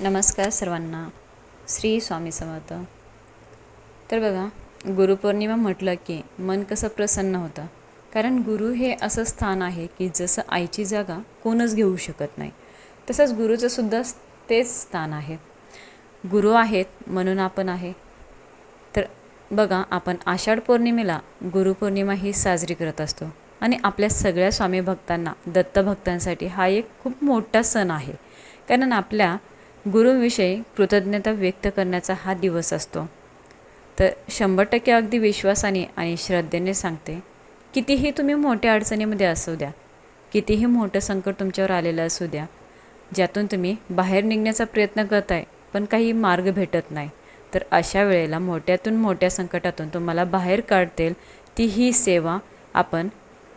नमस्कार सर्वांना. श्री स्वामी समर्थ. तर बघा गुरुपौर्णिमा म्हटलं की मन कसं प्रसन्न होतं. कारण गुरु हे असं स्थान आहे की जसं आईची जागा कोणच घेऊ शकत नाही. तसंच गुरुचं सुद्धा तेच स्थान आहे. गुरु आहेत म्हणून आपण आहे. तर बघा आपण आषाढ पौर्णिमेला गुरुपौर्णिमा ही साजरी करत असतो. आणि आपल्या सगळ्या स्वामी भक्तांना दत्तभक्तांसाठी हा एक खूप मोठा सण आहे. कारण आपल्या गुरुविषयी कृतज्ञता व्यक्त करण्याचा हा दिवस असतो. तर शंभर टक्के अगदी विश्वासाने आणि श्रद्धेने सांगते कितीही तुम्ही मोठ्या अडचणीमध्ये असू द्या कितीही मोठं संकट तुमच्यावर आलेलं असू द्या ज्यातून तुम्ही बाहेर निघण्याचा प्रयत्न करताय पण काही मार्ग भेटत नाही तर अशा वेळेला मोठ्यातून मोठ्या संकटातून तुम्हाला बाहेर काढतील ती ही सेवा आपण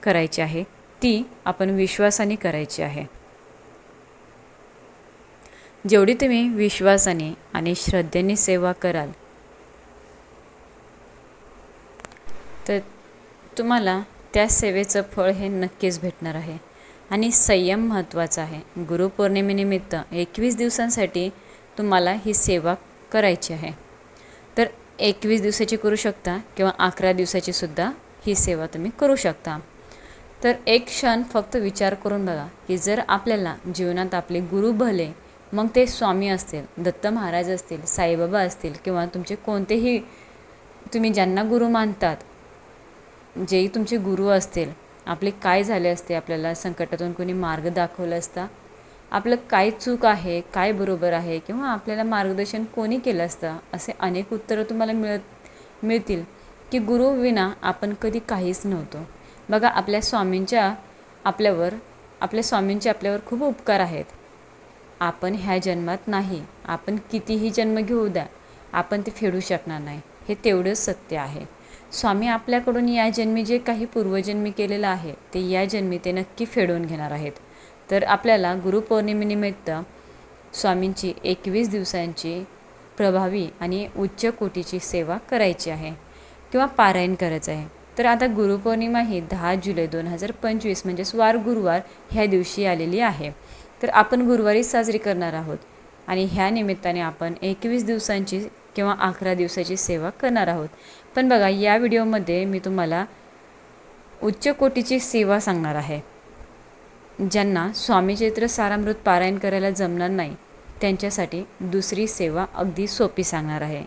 करायची आहे ती आपण विश्वासाने करायची आहे. जेवढी तुम्ही विश्वासाने आणि श्रद्धेने सेवा कराल. तर तुम्हाला त्या सेवेचं फळ हे नक्कीच भेटणार आहे. आणि संयम महत्त्वाचा आहे. गुरुपौर्णिमेनिमित्त एकवीस दिवसांसाठी तुम्हाला ही सेवा करायची आहे. तर एकवीस दिवसाची करू शकता किंवा अकरा दिवसाची सुद्धा ही सेवा तुम्ही करू शकता. तर एक क्षण फक्त विचार करून बघा की जर आपल्याला जीवनात आपले गुरु भले मग ते स्वामी असतील दत्त महाराज असतील साईबाबा असतील किंवा तुमचे कोणतेही तुम्ही ज्यांना गुरु मानतात जेही तुमचे गुरु असतील आपले काय झाले असते आपल्याला संकटातून कोणी मार्ग दाखवला असता आपलं काय चूक आहे काय बरोबर आहे किंवा आपल्याला मार्गदर्शन कोणी केलं असतं असे अनेक उत्तरं तुम्हाला मिळत मिळतील की गुरुविना आपण कधी काहीच नव्हतो. बघा आपल्या स्वामींच्या आपल्यावर आपल्या स्वामींचे आपल्यावर खूप उपकार आहेत. आपण ह्या जन्मात नाही. आपण कितीही जन्म घेऊ द्या आपण ते फेडू शकणार नाही. हे तेवढंच सत्य आहे. स्वामी आपल्याकडून या जन्मी जे काही पूर्वजन्मी केलेलं आहे ते या जन्मी ते नक्की फेडून घेणार आहेत. तर आपल्याला गुरुपौर्णिमेनिमित्त स्वामींची एकवीस दिवसांची प्रभावी आणि उच्च कोटीची सेवा करायची आहे किंवा पारायण करायचं आहे. तर आता गुरुपौर्णिमा ही दहा जुलै दोन हजार पंचवीस म्हणजेच वार गुरुवार ह्या दिवशी आलेली आहे. तर आपण गुरुवारी साजरी करणार आहोत. आणि ह्या निमित्ताने आपण एकवीस दिवसांची किंवा अकरा दिवसाची सेवा करणार आहोत. पण बघा या व्हिडिओमध्ये मी तुम्हाला उच्च कोटीची सेवा सांगणार आहे. ज्यांना स्वामी चैत्र सारामृत पारायण करायला जमणार नाही त्यांच्यासाठी दुसरी सेवा अगदी सोपी सांगणार आहे.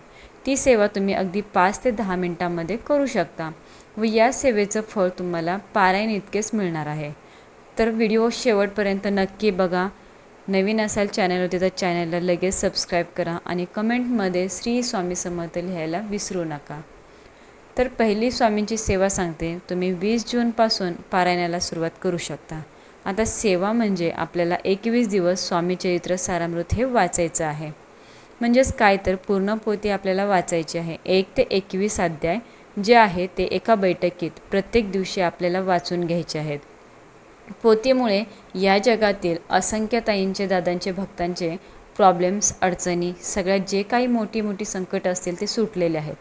ती सेवा तुम्ही अगदी पाच ते दहा मिनटांमध्ये करू शकता व या सेवेचं फळ तुम्हाला पारायण इतकेच मिळणार आहे. तर व्हिडिओ शेवटपर्यंत नक्की बघा. नवीन असाल चॅनलवरती तर चॅनलला लगेच सबस्क्राईब करा आणि कमेंटमध्ये श्री स्वामी समर्थ लिहायला विसरू नका. तर पहिली स्वामींची सेवा सांगते. तुम्ही वीस जूनपासून पारायणाला सुरुवात करू शकता. आता सेवा म्हणजे आपल्याला एकवीस दिवस स्वामी चरित्र सारामृत हे वाचायचं आहे. म्हणजेच काय तर पूर्ण पोती आपल्याला वाचायची आहे. एक ते एकवीस अध्याय जे आहे ते एका बैठकीत प्रत्येक दिवशी आपल्याला वाचून घ्यायचे आहेत. पोतीमुळे या जगातील असंख्य ताईंचे दादांचे भक्तांचे प्रॉब्लेम्स अडचणी सगळ्यात जे काही मोठी मोठी संकट असतील ते सुटलेले आहेत.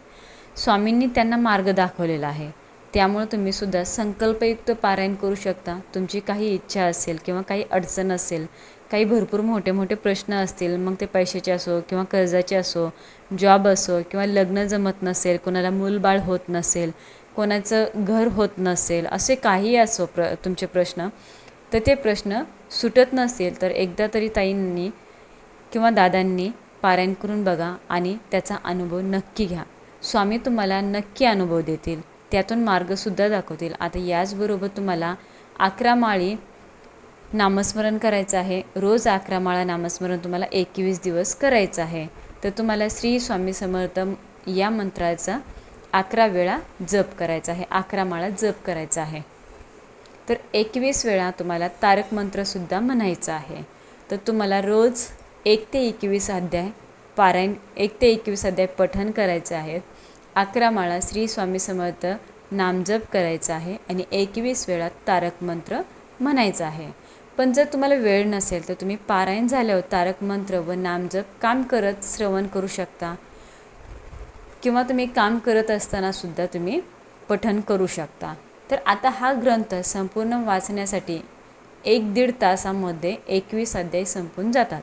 स्वामींनी त्यांना मार्ग दाखवलेला आहे. त्यामुळे तुम्हीसुद्धा संकल्पयुक्त पारायण करू शकता. तुमची काही इच्छा असेल किंवा काही अडचण असेल काही भरपूर मोठे मोठे प्रश्न असतील मग ते पैशाचे असो किंवा कर्जाचे असो जॉब असो किंवा लग्न जमत नसेल कोणाला मूलबाळ होत नसेल कोणाचं घर होत नसेल असे काही असो प्र तुमचे प्रश्न तर ते प्रश्न सुटत नसेल तर एकदा तरी ताईंनी किंवा दादांनी पारायण करून बघा आणि त्याचा अनुभव नक्की घ्या. स्वामी तुम्हाला नक्की अनुभव देतील. त्यातून मार्गसुद्धा दाखवतील. आता याचबरोबर तुम्हाला अकरा माळी नामस्मरण करायचं आहे. रोज अकरा माळा नामस्मरण तुम्हाला एकवीस दिवस करायचं आहे. तर तुम्हाला श्री स्वामी समर्थ या मंत्राचा अकरा वेळा जप करायचा आहे. अकरा माळा जप करायचा आहे. तर एकवीस वेळा तुम्हाला तारक मंत्रसुद्धा म्हणायचं आहे. तर तुम्हाला रोज एक ते एकवीस अध्याय पारायण एक ते एकवीस अध्याय पठण करायचं आहे अकरा माळा श्री स्वामी समर्थ नामजप करायचा आहे आणि एकवीस वेळा तारक मंत्र म्हणायचं आहे. पण जर तुम्हाला वेळ नसेल तर तुम्ही पारायण झाल्यावर तारक मंत्र व नामजप काम करत श्रवण करू शकता. किंवा तुम्ही काम करत असताना सुद्धा तुम्ही पठन करू शकता. तर आता हा ग्रंथ संपूर्ण वाचण्यासाठी एक दीड तासामध्ये एकवीस अध्याय संपून जातात.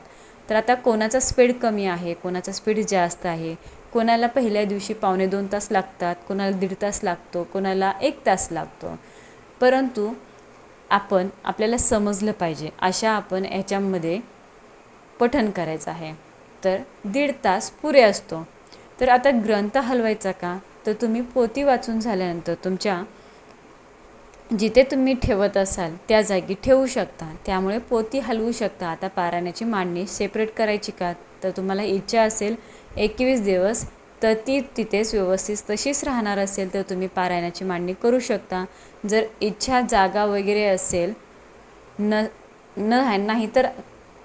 तर आता कोणाचा स्पीड कमी आहे कोणाचा स्पीड जास्त आहे कोणाला पहिल्या दिवशी पावणे दोन तास लागतात कोणाला दीड तास लागतो कोणाला एक तास लागतो. परंतु आपण आपल्याला समजलं पाहिजे अशा आपण ह्याच्यामध्ये पठन करायचं आहे. तर दीड तास पुरे असतो. तर आता ग्रंथ हलवायचा का? तर तुम्ही पोती वाचून झाल्यानंतर तुमच्या जिथे तुम्ही ठेवत असाल त्या जागी ठेवू शकता. त्यामुळे पोती हलवू शकता. आता पारायणाची मांडणी सेपरेट करायची का? तर तुम्हाला इच्छा असेल एकवीस दिवस तर ती तिथेच व्यवस्थित तशीच राहणार असेल तर तुम्ही पारायणाची मांडणी करू शकता. जर इच्छा जागा वगैरे असेल न न नाही तर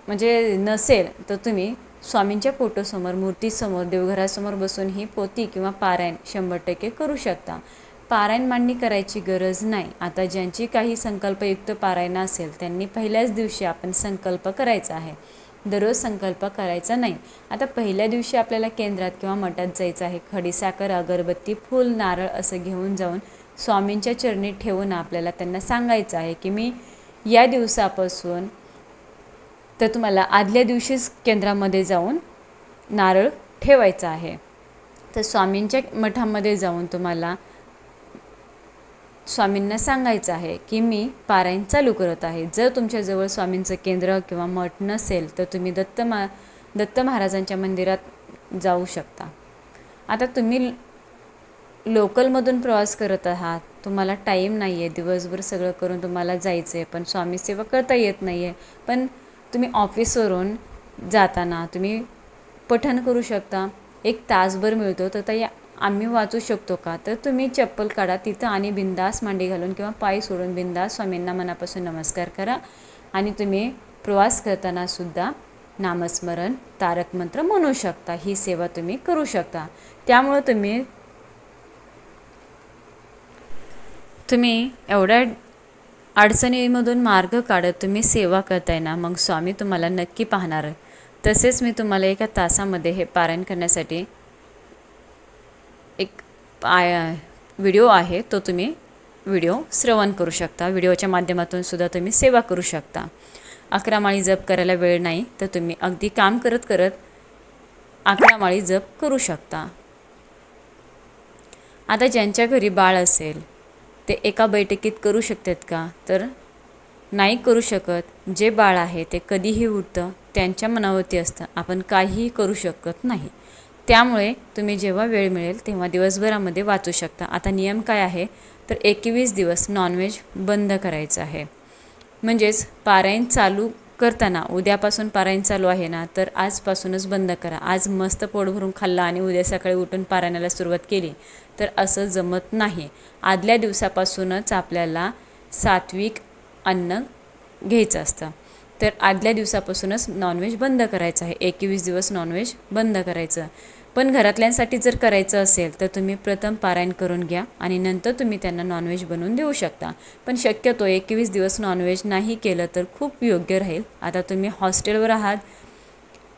म्हणजे नसेल तर तुम्ही स्वामींच्या फोटोसमोर मूर्तीसमोर देवघरासमोर बसून ही पोती किंवा पारायण शंभर टक्के करू शकता. पारायण मांडणी करायची गरज नाही. आता ज्यांची काही संकल्पयुक्त पारायण असेल त्यांनी पहिल्याच दिवशी आपण संकल्प करायचा आहे. दररोज संकल्प करायचा नाही. आता पहिल्या दिवशी आपल्याला केंद्रात किंवा मठात जायचं आहे खडीसाखर अगरबत्ती फूल नारळ असं घेऊन जाऊन स्वामींच्या चरणी ठेवून आपल्याला त्यांना सांगायचं आहे की मी या दिवसापासून तर तुम्हाला आदल्या दिवशीच केंद्रामध्ये जाऊन नारळ ठेवायचा आहे. तर स्वामींच्या मठामध्ये जाऊन तुम्हाला स्वामींना सांगायचं आहे की मी पारायण चालू करत आहे. जर तुमच्याजवळ स्वामींचं केंद्र किंवा मठ नसेल तर तुम्ही दत्त मा दत्त महाराजांच्या मंदिरात जाऊ शकता. आता तुम्ही लोकलमधून प्रवास करत आहात. तुम्हाला टाईम नाही आहे दिवसभर सगळं करून तुम्हाला जायचं आहे पण स्वामी सेवा करता येत नाही आहे पण तुम्ही ऑफिसवरून जाताना तुम्ही पठण करू शकता. एक तासभर मिळतो. तर त्या आम्ही वाचू शकतो का? तर तुम्ही चप्पल काढा तिथं आणि बिंदास मांडी घालून किंवा पाय सोडून बिंदास स्वामींना मनापासून नमस्कार करा. आणि तुम्ही प्रवास करताना सुद्धा नामस्मरण तारक मंत्र म्हणू शकता. ही सेवा तुम्ही करू शकता. त्यामुळं तुम्ही तुम्ही एवढ्या अडचणीमधून मार्ग काढत तुम्ही सेवा करताय ना मग स्वामी तुम्हाला नक्की पाहणार तसेच मी तुम्हाला एका तासामध्ये हे पारायण करण्यासाठी एक आय व्हिडिओ आहे तो तुम्ही व्हिडिओ श्रवण करू शकता. व्हिडिओच्या माध्यमातून सुद्धा तुम्ही सेवा करू शकता. अकरा माळी जप करायला वेळ नाही तर तुम्ही अगदी काम करत करत अकरा माळी जप करू शकता. आता ज्यांच्या घरी बाळ असेल ते एका बैठकीत करू शकतात का? तर नाही करू शकत. जे बाळ आहे ते कधीही उठतं त्यांच्या मनावरती असतं. आपण काहीही करू शकत नाही. त्यामुळे तुम्ही जेव्हा वेळ मिळेल तेव्हा दिवसभरामध्ये वाचू शकता. आता नियम काय आहे? तर एकवीस दिवस नॉनव्हेज बंद करायचं आहे. म्हणजेच पारायण चालू करताना उद्यापासून पारायण चालू आहे ना तर आजपासूनच बंद करा. आज मस्त पोट भरून खाल्ला आणि उद्या सकाळी उठून पारायणाला सुरुवात केली तर असं जमत नाही. आदल्या दिवसापासूनच आपल्याला सात्विक अन्न घ्यायचं असतं. तर आदल्या दिवसापासूनच नॉनव्हेज बंद करायचं आहे. एकवीस दिवस नॉनव्हेज बंद करायचं. पण घरातल्यांसाठी जर करायचं असेल तर तुम्ही प्रथम पारायण करून घ्या आणि नंतर तुम्ही त्यांना नॉनव्हेज बनवून देऊ शकता. पण शक्यतो एकवीस दिवस नॉनव्हेज नाही केलं तर खूप योग्य राहील. आता तुम्ही हॉस्टेलवर आहात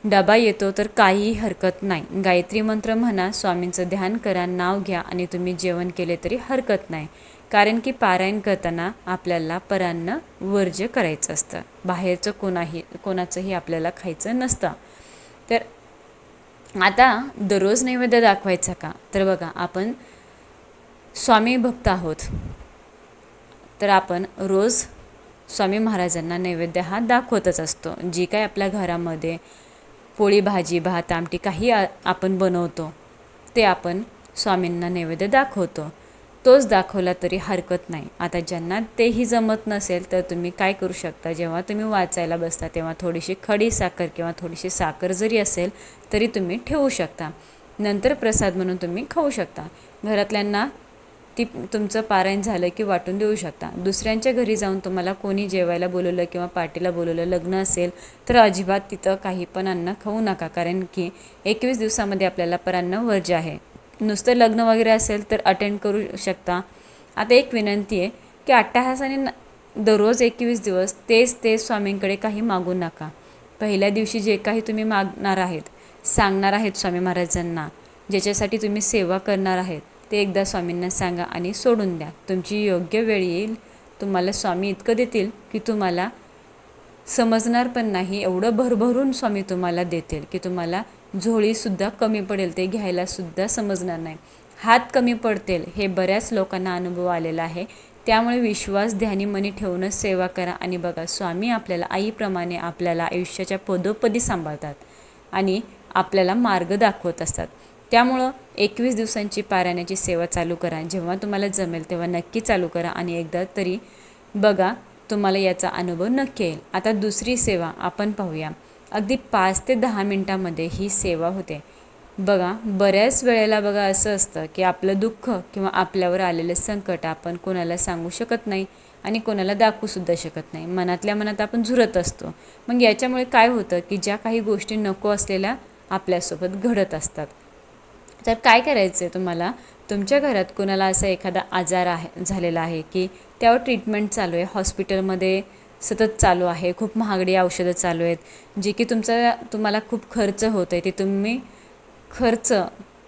डबा येतो तर काहीही हरकत नाही. गायत्री मंत्र म्हणा स्वामींचं ध्यान करा नाव घ्या आणि तुम्ही जेवण केले तरी हरकत नाही. कारण की पारायण करताना आपल्याला परान्न वर्ज्य करायचं असतं. बाहेरचं कोणाही कोणाचंही आपल्याला खायचं नसतं. आता दररोज नैवेद्य दाखवायचा का? तर बघा आपण स्वामी भक्त आहोत. तर आपण रोज स्वामी महाराजांना नैवेद्य हा दाखवतच असतो. जी काय आपल्या घरामध्ये पोळी भाजी भात आमटी काही आपण बनवतो ते आपण स्वामींना नैवेद्य दाखवतो. तोच दाखवला तरी हरकत नाही. आता ज्यांना तेही जमत नसेल तर तुम्ही काय करू शकता? जेव्हा तुम्ही वाचायला बसता तेव्हा थोडीशी खडी साखर किंवा थोडीशी साखर जरी असेल तरी तुम्ही ठेवू शकता. नंतर प्रसाद म्हणून तुम्ही खाऊ शकता. घरातल्यांना ती तुमचं पारायण झालं की वाटून देऊ शकता. दुसऱ्यांच्या घरी जाऊन तुम्हाला कोणी जेवायला बोलवलं किंवा पार्टीला बोलवलं लग्न असेल तर अजिबात तिथं काही पण अन्न खाऊ नका. कारण की एकवीस दिवसामध्ये आपल्याला परान्न वर्ज्य आहे. नुसतं लग्न वगैरे असेल तर अटेंड करू शकता. आता एक विनंती आहे की अट्टाहासाने न दररोज एकवीस दिवस तेच तेच स्वामींकडे काही मागू नका. पहिल्या दिवशी जे काही तुम्ही मागणार आहेत सांगणार आहेत स्वामी महाराजांना ज्याच्यासाठी तुम्ही सेवा करणार आहेत ते एकदा स्वामींना सांगा आणि सोडून द्या. तुमची योग्य वेळ येईल तुम्हाला स्वामी इतकं देतील की तुम्हाला समजणार पण नाही एवढं भरभरून स्वामी तुम्हाला देतील की तुम्हाला झोळीसुद्धा कमी पडेल ते घ्यायलासुद्धा समजणार नाही. हात कमी पडतील हे बऱ्याच लोकांना अनुभव आलेला आहे. त्यामुळे विश्वास ध्यानी मनी ठेवूनच सेवा करा आणि बघा स्वामी आपल्याला आईप्रमाणे आपल्याला आयुष्याच्या पदोपदी सांभाळतात आणि आपल्याला मार्ग दाखवत असतात. त्यामुळं एकवीस दिवसांची पारायणाची सेवा चालू करा. जेव्हा तुम्हाला जमेल तेव्हा नक्की चालू करा आणि एकदा तरी बघा तुम्हाला याचा अनुभव नक्की येईल. आता दुसरी सेवा आपण पाहूया. अगदी पाच ते दहा मिनटामध्ये ही सेवा होते. बघा बऱ्याच वेळेला बघा असं असतं की आपलं दुःख किंवा आपल्यावर आलेलं संकट आपण कोणाला सांगू शकत नाही आणि कोणाला दाखवूसुद्धा शकत नाही. मनातल्या मनात आपण झुरत असतो. मग याच्यामुळे काय होतं की ज्या काही गोष्टी नको असलेल्या आपल्यासोबत घडत असतात. तर काय करायचं आहे तुम्हाला? तुमच्या घरात कोणाला असा एखादा आजार आहे झालेला आहे की त्यावर ट्रीटमेंट चालू आहे? हॉस्पिटलमध्ये सतत चालू आहे खूप महागडी औषधं चालू आहेत जे की तुमचा तुम्हाला खूप खर्च होत आहे ते तुम्ही खर्च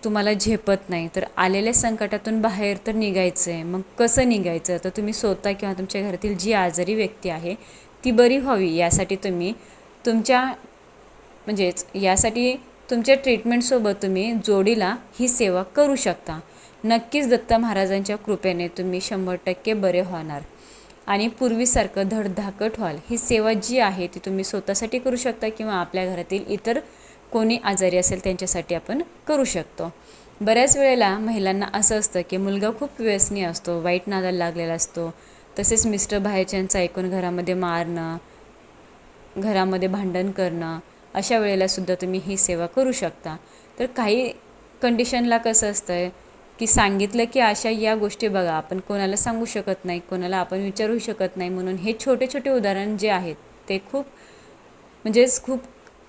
तुम्हाला झेपत नाही. तर आलेल्या संकटातून बाहेर तर निघायचं आहे मग कसं निघायचं? तर तुम्ही स्वतः किंवा तुमच्या घरातील जी आजारी व्यक्ती आहे ती बरी व्हावी यासाठी तुम्ही तुमच्या म्हणजेच यासाठी तुमच्या ट्रीटमेंटसोबत तुम्ही जोडीला ही सेवा करू शकता. नक्कीच दत्त महाराजांच्या कृपेने तुम्ही शंभर टक्के बरे होणार. आणि पूर्वीसारखं धडधाकट व्हाल. ही सेवा जी आहे ती तुम्ही स्वतःसाठी करू शकता किंवा आपल्या घरातील इतर कोणी आजारी असेल त्यांच्यासाठी आपण करू शकतो. बऱ्याच वेळेला महिलांना असं असतं की मुलगा खूप व्यसनी असतो वाईट नादाला लागलेला असतो. तसेच मिस्टर बाहेरच्यांचं ऐकून घरामध्ये मारणं घरामध्ये भांडण करणं अशा वेळेला सुद्धा तुम्ही ही सेवा करू शकता. तर काही कंडिशनला कसं असतं आहे की सांगितलं की अशा या गोष्टी बघा आपण कोणाला सांगू शकत नाही कोणाला आपण विचारू शकत नाही म्हणून हे छोटे छोटे उदाहरण जे आहेत ते खूप म्हणजेच खूप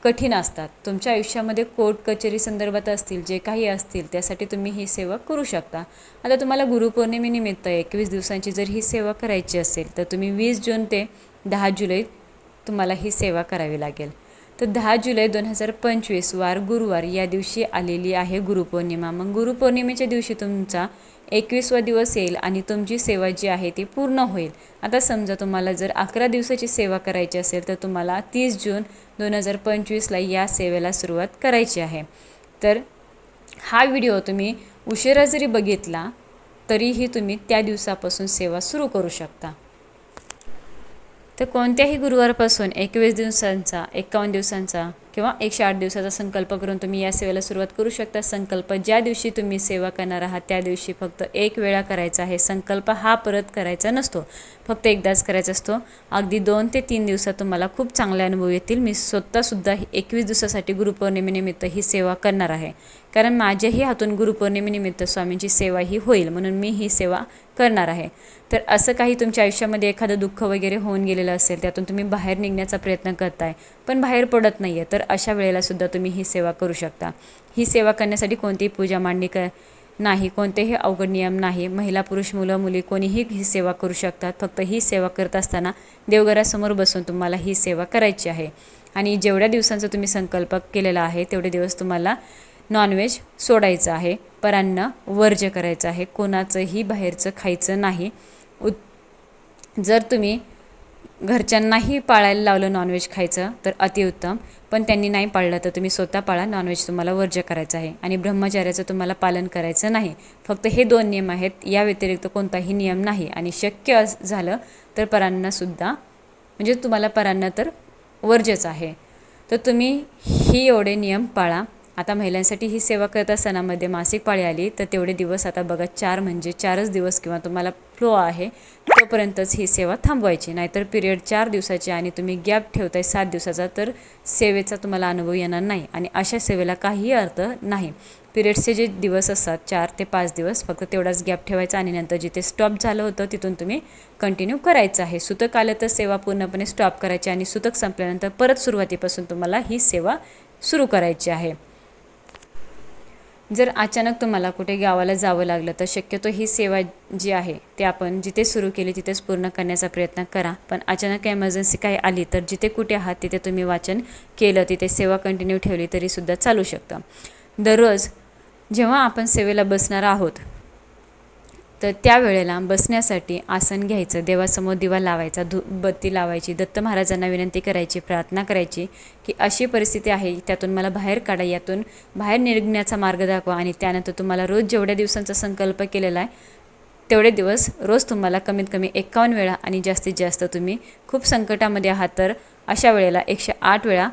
कठीण असतात. तुमच्या आयुष्यामध्ये कोर्ट कचेरी संदर्भात असतील जे काही असतील त्यासाठी तुम्ही ही सेवा करू शकता. आता तुम्हाला गुरुपौर्णिमेनिमित्त एकवीस दिवसांची जर ही सेवा करायची असेल तर तुम्ही वीस जून ते दहा जुलै तुम्हाला ही सेवा करावी लागेल. तर दहा जुलै दोन हजार पंचवीस वार गुरुवार या दिवशी आलेली आहे गुरुपौर्णिमा. मग गुरुपौर्णिमेच्या दिवशी तुमचा एकवीसवा दिवस येईल आणि तुमची सेवा जी आहे ती पूर्ण होईल. आता समजा तुम्हाला जर अकरा दिवसाची सेवा करायची असेल तर तुम्हाला तीस जून दोन हजार पंचवीसला या सेवेला सुरुवात करायची आहे. तर हा व्हिडिओ तुम्ही उशिरा जरी बघितला तरीही तुम्ही त्या दिवसापासून सेवा सुरू करू शकता. तर कोणत्याही गुरुवारपासून एकवीस दिवसांचा एकावन्न दिवसांचा किंवा एकशे आठ दिवसाचा संकल्प करून तुम्ही या सेवेला सुरुवात करू शकता. संकल्प ज्या दिवशी तुम्ही सेवा करणार आहात त्या दिवशी फक्त एक वेळा करायचा आहे. संकल्प हा परत करायचा नसतो. फक्त एकदाच करायचा असतो. अगदी दोन ते तीन दिवसात तुम्हाला खूप चांगले अनुभव येतील. मी स्वतःसुद्धा एकवीस दिवसासाठी गुरुपौर्णिमेनिमित्त ही सेवा करणार आहे. कारण माझ्याही हातून गुरुपौर्णिमेनिमित्त स्वामींची सेवा ही होईल म्हणून मी ही सेवा करणार आहे. तर असं काही तुमच्या आयुष्यामध्ये एखादं दुःख वगैरे होऊन गेलेलं असेल त्यातून तुम्ही बाहेर निघण्याचा प्रयत्न करताय पण बाहेर पडत नाही आहे तर तर अशा वेळेलासुद्धा तुम्ही ही सेवा करू शकता. ही सेवा करण्यासाठी कोणतीही पूजा मांडणी क नाही कोणतेही अवघड नियम नाही. महिला पुरुष मुलं मुली कोणीही ही सेवा करू शकतात. फक्त ही सेवा करत असताना देवघरासमोर बसून तुम्हाला ही सेवा करायची आहे. आणि जेवढ्या दिवसांचा तुम्ही संकल्प केलेला आहे तेवढे दिवस तुम्हाला नॉनव्हेज सोडायचं आहे. परांना वर्ज्य करायचं आहे. कोणाचंही बाहेरचं खायचं नाही. उत जर तुम्ही घरच्यांनाही पाळायला लावलं नॉनव्हेज खायचं तर अतिउत्तम. पण त्यांनी नाही पाळलं तर तुम्ही स्वतः पाळा. नॉनव्हेज तुम्हाला वर्ज्य करायचं आहे. आणि ब्रह्मचार्याचं तुम्हाला पालन करायचं नाही. फक्त हे दोन नियम आहेत. या व्यतिरिक्त कोणताही नियम नाही. आणि शक्य झालं तर परांनासुद्धा म्हणजे तुम्हाला परांना तर वर्ज्यच आहे. तर तुम्ही ही एवढे नियम पाळा. आता महिलांसाठी ही सेवा करत असताना मासिक पाळी आली तर तेवढे दिवस आता बघा चार म्हणजे चारच दिवस किंवा तुम्हाला फ्लो आहे तोपर्यंतच ही सेवा थांबवायची. नाहीतर पिरियड चार दिवसाची आणि तुम्ही गॅप ठेवताय सात दिवसाचा तर सेवेचा तुम्हाला अनुभव येणार नाही आणि अशा सेवेला काहीही अर्थ नाही. पिरियड्सचे जे दिवस असतात चार ते पाच दिवस फक्त तेवढाच गॅप ठेवायचा आणि नंतर जिथे स्टॉप झालं होतं तिथून तुम्ही कंटिन्यू करायचं आहे. सुतक आलं तर सेवा पूर्णपणे स्टॉप करायची आणि सुतक संपल्यानंतर परत सुरुवातीपासून तुम्हाला ही सेवा सुरू करायची आहे. जर अचानक तुम्हाला कुठे गावाला जावं लागलं तर शक्यतो ही सेवा जी आहे ते आपण जिथे सुरू केली तिथेच पूर्ण करण्याचा प्रयत्न करा. पण अचानक एमर्जन्सी काही आली तर जिथे कुठे आहात तिथे तुम्ही वाचन केलं तिथे सेवा कंटिन्यू ठेवली तरीसुद्धा चालू शकतं. दररोज जेव्हा आपण सेवेला बसणार आहोत तर त्यावेळेला बसण्यासाठी आसन घ्यायचं देवासमोर दिवा लावायचा धू बत्ती लावायची दत्त महाराजांना विनंती करायची प्रार्थना करायची की अशी परिस्थिती आहे त्यातून मला बाहेर काढा यातून बाहेर निघण्याचा मार्ग दाखवा आणि त्यानंतर तुम्हाला रोज जेवढ्या दिवसांचा संकल्प केलेला आहे तेवढे दिवस रोज तुम्हाला कमीत कमी एकावन्न वेळा आणि जास्तीत जास्त तुम्ही खूप संकटामध्ये आहात तर अशा वेळेला एकशे आठ वेळा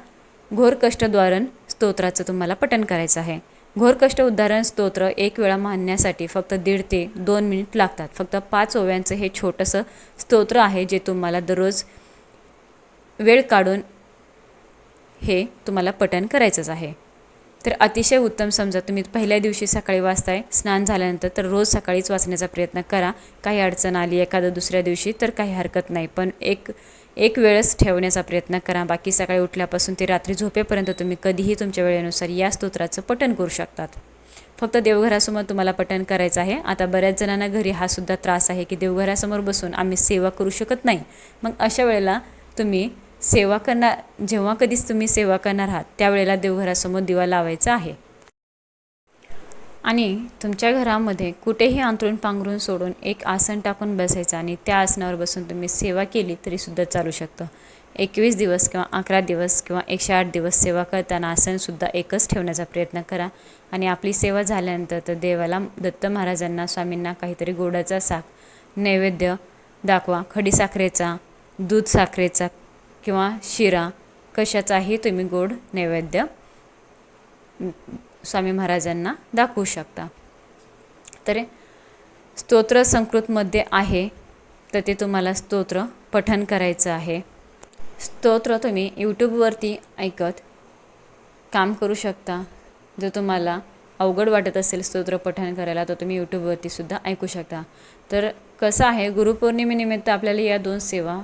घोर कष्टद्वारण स्तोत्राचं तुम्हाला पठण करायचं आहे. घोरकष्ट उद्धारण स्तोत्र एक वेळा मानण्यासाठी फक्त दीड ते दोन मिनिट लागतात. फक्त पाच ओव्यांचं हे छोटंसं स्तोत्र आहे जे तुम्हाला दररोज वेळ काढून हे तुम्हाला पठण करायचंच आहे. तर अतिशय उत्तम समजा तुम्ही पहिल्या दिवशी सकाळी वाचताय स्नान झाल्यानंतर तर रोज सकाळीच वाचण्याचा प्रयत्न करा. काही अडचण आली एखादं दुसऱ्या दिवशी तर काही हरकत नाही. पण एक एक वेळच ठेवण्याचा प्रयत्न करा. बाकी सकाळी उठल्यापासून ते रात्री झोपेपर्यंत तुम्ही कधीही तुमच्या वेळेनुसार या स्तोत्राचं पठण करू शकतात. फक्त देवघरासमोर तुम्हाला पठण करायचं आहे. आता बऱ्याच जणांना घरी हा सुद्धा त्रास आहे की देवघरासमोर बसून आम्ही सेवा करू शकत नाही. मग अशा वेळेला तुम्ही सेवा करणार जेव्हा कधीच तुम्ही सेवा करणार आहात त्यावेळेला देवघरासमोर दिवा लावायचा आहे. आणि तुमच्या घरामध्ये कुठेही अंतरून पांघरून सोडून एक आसन टाकून बसायचं आणि त्या आसनावर बसून तुम्ही सेवा केली तरीसुद्धा चालू शकतं. एकवीस दिवस किंवा अकरा दिवस किंवा एकशे आठ दिवस सेवा करताना आसनसुद्धा एकच ठेवण्याचा प्रयत्न करा. आणि आपली सेवा झाल्यानंतर तर देवाला दत्त महाराजांना स्वामींना काहीतरी गोडाचा साक नैवेद्य दाखवा. खडीसाखरेचा दूध साखरेचा किंवा शिरा कशाचाही तुम्ही गोड नैवेद्य स्वामी महाराजांना दाखवू शकता. तर स्तोत्र संस्कृतमध्ये आहे तर ते तुम्हाला स्तोत्र पठण करायचं आहे. स्तोत्र तुम्ही यूट्यूबवरती ऐकत काम करू शकता. जर तुम्हाला अवघड वाटत असेल स्तोत्र पठण करायला तर तुम्ही यूट्यूबवरती सुद्धा ऐकू शकता. तर कसं आहे गुरुपौर्णिमेनिमित्त आपल्याला या दोन सेवा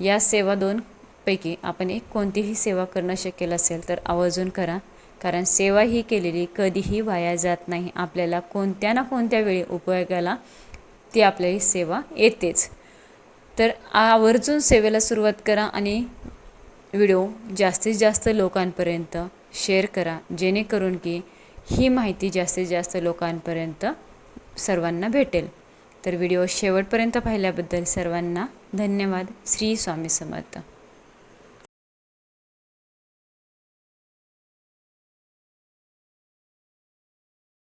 या सेवा दोनपैकी आपण एक कोणतीही सेवा करणं शक्य असेल तर आवर्जून करा. कारण सेवा ही केलेली कधीही वाया जात नाही. आपल्याला कोणत्या ना कोणत्या वेळी उपयोगाला ती आपल्याही सेवा येतेच. तर आवर्जून सेवेला सुरुवात करा आणि व्हिडिओ जास्तीत जास्त लोकांपर्यंत शेअर करा जेणेकरून की ही माहिती जास्तीत जास्त लोकांपर्यंत सर्वांना भेटेल. तर व्हिडिओ शेवटपर्यंत पाहिल्याबद्दल सर्वांना धन्यवाद. श्री स्वामी समर्थ.